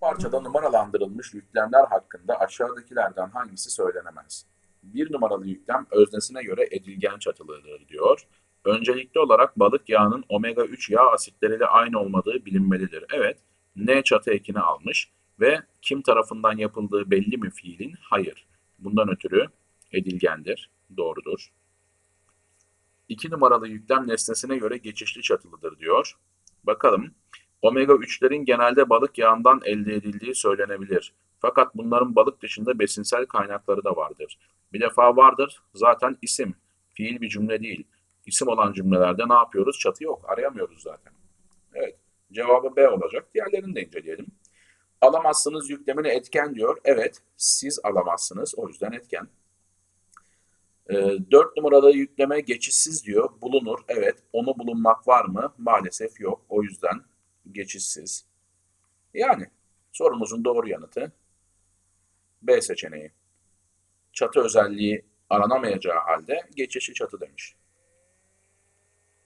Parçada numaralandırılmış yüklemler hakkında aşağıdakilerden hangisi söylenemez? Bir numaralı yüklem öznesine göre edilgen çatılıdır diyor. Öncelikli olarak balık yağının omega 3 yağ asitleriyle aynı olmadığı bilinmelidir. Evet, N çatı ekini almış ve kim tarafından yapıldığı belli mi fiilin? Hayır. Bundan ötürü edilgendir. Doğrudur. İki numaralı yüklem nesnesine göre geçişli çatılıdır diyor. Bakalım. Omega 3'lerin genelde balık yağından elde edildiği söylenebilir. Fakat bunların balık dışında besinsel kaynakları da vardır. Bir defa vardır zaten isim, fiil bir cümle değil. İsim olan cümlelerde ne yapıyoruz? Çatı yok, arayamıyoruz zaten. Evet, cevabı B olacak. Diğerlerini de inceleyelim. Alamazsınız yüklemini etken diyor. Evet, siz alamazsınız. O yüzden etken. E, 4 numaralı yükleme geçişsiz diyor. Bulunur. Evet. Onu bulunmak var mı? Maalesef yok. O yüzden geçişsiz. Yani sorumuzun doğru yanıtı B seçeneği. Çatı özelliği aranamayacağı halde geçişli çatı demiş.